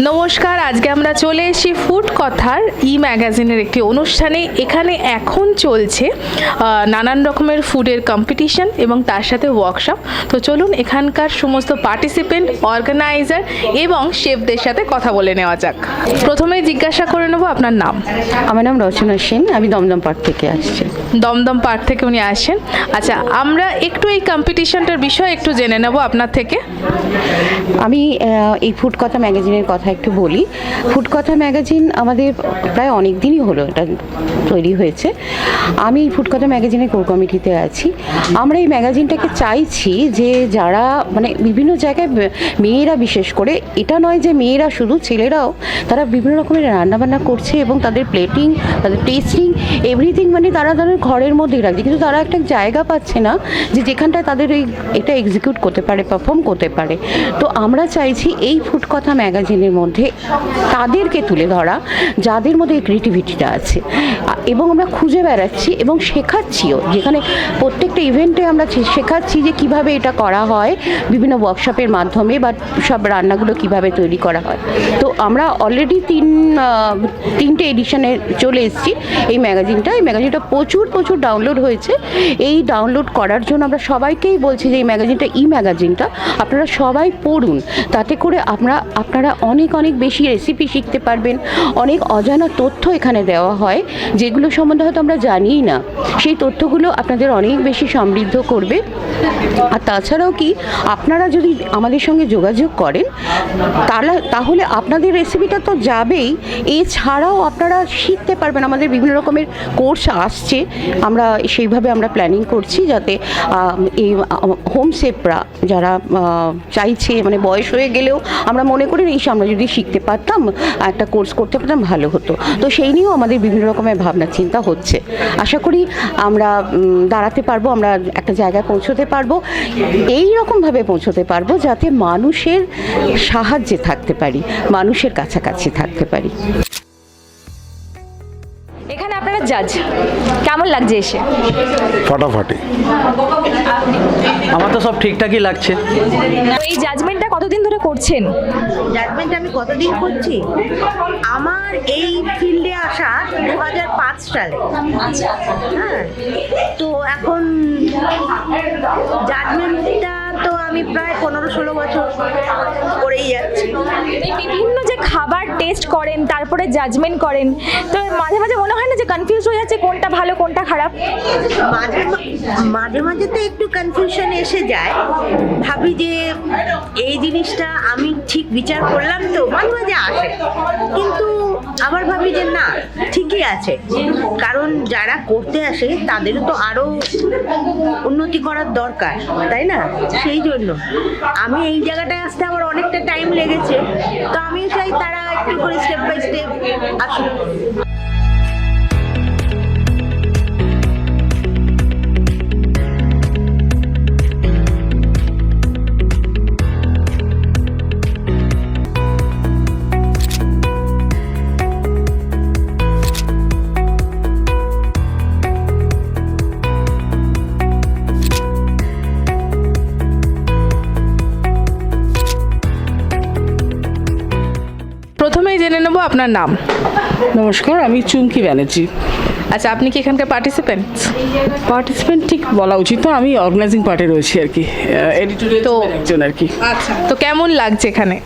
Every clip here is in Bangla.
নমস্কার আজকে আমরা চলে এসেছি ফুড কথার ই ম্যাগাজিনের একটি অনুষ্ঠানে। এখানে এখন চলছে নানান রকমের ফুডের কম্পিটিশন এবং তার সাথে ওয়ার্কশপ তো চলুন এখানকার সমস্ত পার্টিসিপেন্ট অর্গানাইজার এবং শেফদের সাথে কথা বলে নেওয়া যাক। প্রথমে জিজ্ঞাসা করে নেব আপনার নাম। আমার নাম রচনা সেন আমি দমদম পার্ক থেকে আসছি। দমদম পার্ক থেকে উনি আসেন। আচ্ছা আমরা একটু এই কম্পিটিশনটার বিষয়ে একটু জেনে নেব আপনার থেকে। আমি এই ফুড কথা ম্যাগাজিনের কথা একটু বলি। ফুড কথা ম্যাগাজিন আমাদের প্রায় অনেক দিনই হলো এটা তৈরি হয়েছে। আমি এই ফুড কথা ম্যাগাজিনের কোর কমিটিতে আছি। আমরা এই ম্যাগাজিনটাকে চাইছি যে যারা মানে বিভিন্ন জায়গায় মেয়েরা বিশেষ করে, এটা নয় যে মেয়েরা শুধু ছেলেরাও, তারা বিভিন্ন রকমের রান্নাবান্না করছে এবং তাদের প্লেটিং তাদের টেস্টিং এভরিথিং মানে তারা তাদের ঘরের মধ্যেই রাখছে কিন্তু তারা একটা জায়গা পাচ্ছে না যে যেখানটায় তাদের এই এটা এক্সিকিউট করতে পারে পারফর্ম করতে পারে। তো আমরা চাইছি এই ফুড কথা ম্যাগাজিনের মধ্যে তাদেরকে তুলে ধরা, যাদের মধ্যে এই ক্রিয়েটিভিটিটা আছে। এবং আমরা খুঁজে বেড়াচ্ছি এবং শেখাচ্ছিও। যেখানে প্রত্যেকটা ইভেন্টে আমরা শেখাচ্ছি যে কীভাবে এটা করা হয়, বিভিন্ন ওয়ার্কশপের মাধ্যমে বা সব রান্নাগুলো কীভাবে তৈরি করা হয়। তো আমরা অলরেডি তিন তিনটে এডিশনে চলে এসেছি এই ম্যাগাজিনটা এই ম্যাগাজিনটা প্রচুর প্রচুর ডাউনলোড হয়েছে। এই ডাউনলোড করার জন্য আমরা সবাইকেই বলছি যে এই ম্যাগাজিনটা ই ম্যাগাজিনটা আপনারা সবাই পড়ুন। তাতে করে আমরা, আপনারা অনেক অনেক অনেক বেশি রেসিপি শিখতে পারবেন। অনেক অজানা তথ্য এখানে দেওয়া হয়, যেগুলো সম্বন্ধে হয়তো আমরা জানিই না। সেই তথ্যগুলো আপনাদের অনেক বেশি সমৃদ্ধ করবে। আর তাছাড়াও কি, আপনারা যদি আমাদের সঙ্গে যোগাযোগ করেন তাহলে তাহলে আপনাদের রেসিপিটা তো যাবেই। এছাড়াও আপনারা শিখতে পারবেন, আমাদের বিভিন্ন রকমের কোর্স আসছে। আমরা সেইভাবে আমরা প্ল্যানিং করছি যাতে এই হোম শেফরা যারা চাইছে মানে বয়স হয়ে গেলেও আমরা মনে করি এই আমরা যদি শিখতে পারতাম একটা কোর্স করতে পারতাম ভালো হতো। তো সেই নিয়েও আমাদের বিভিন্ন রকমের ভাবনা চিন্তা হচ্ছে। আশা করি আমরা দাঁড়াতে পারব আমরা একটা জায়গায় পৌঁছতে পারব এই রকমভাবে পৌঁছতে পারব যাতে মানুষের সাহায্যে থাকতে পারি মানুষের কাছাকাছি থাকতে পারি। এখানে আপনারা জাজ কেমন লাগছে এসে? ফাটাফাটি। আমার তো সব ঠিকঠাকই লাগছে। এই জাজমেন্টটা কতদিন ধরে করছেন? জাজমেন্ট আমি কতদিন করছি? আমার এই ফিল্ডে আসা দু হাজার পাঁচ সালে। হ্যাঁ তো এখন জাজমেন্টটা তো আমি প্রায় পনেরো ষোলো বছর করেই যাচ্ছি। বিভিন্ন যে খাবার টেস্ট করেন তারপরে জাজমেন্ট করেন তো মাঝে মাঝে মনে হয় কনফিউজ হয়ে যাচ্ছে কোনটা ভালো, কোনটা খারাপ। মাঝে মাঝে মাঝে তো একটু কনফিউশন এসে যায়। ভাবি যে এই জিনিসটা আমি ঠিক বিচার করলাম তো, মাঝে মাঝে আসে। কিন্তু আবার ভাবি যে না, ঠিকই আছে। কারণ যারা করতে আসে, তাদেরও তো আরও উন্নতি করার দরকার, তাই না? সেই জন্য। আমি এই জায়গাটায় আসতে আমার অনেকটা টাইম লেগেছে। তো আমি চাই তারা একটু করে স্টেপ বাই স্টেপ আসুক। আপনার নাম? নমস্কার আমি চুমকি ব্যানার্জি। আচ্ছা আপনি কি এখানকার পার্টিসিপেন্ট পার্টিসিপেন্ট ঠিক বলা উচিত তো আমি অর্গানাইজিং পার্টে রয়েছি আর কি। এডিটোরিয়াল তো- একজন আর কি। আচ্ছা তো কেমন লাগছে এখানে?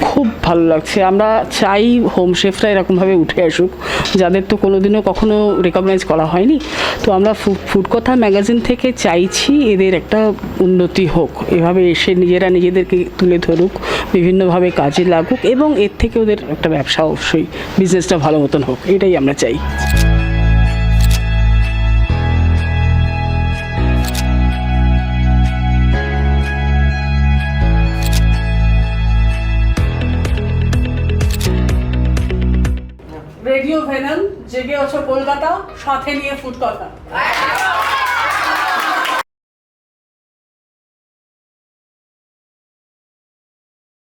খুব ভালো লাগছে আমরা চাই হোম শেফরা এরকমভাবে উঠে আসুক। যাদের তো কোনোদিনও কখনো রেকগনাইজ করা হয়নি। তো আমরা ফুড কথা ম্যাগাজিন থেকে চাইছি এদের একটা উন্নতি হোক। এভাবে এসে নিজেরা নিজেদেরকে তুলে ধরুক, বিভিন্নভাবে কাজে লাগুক এবং এর থেকে ওদের একটা ব্যবসা অবশ্যই বিজনেসটা ভালো মতন হোক, এটাই আমরা চাই। জেগে ওছো কলকাতা সাথে নিয়ে ফুড কথা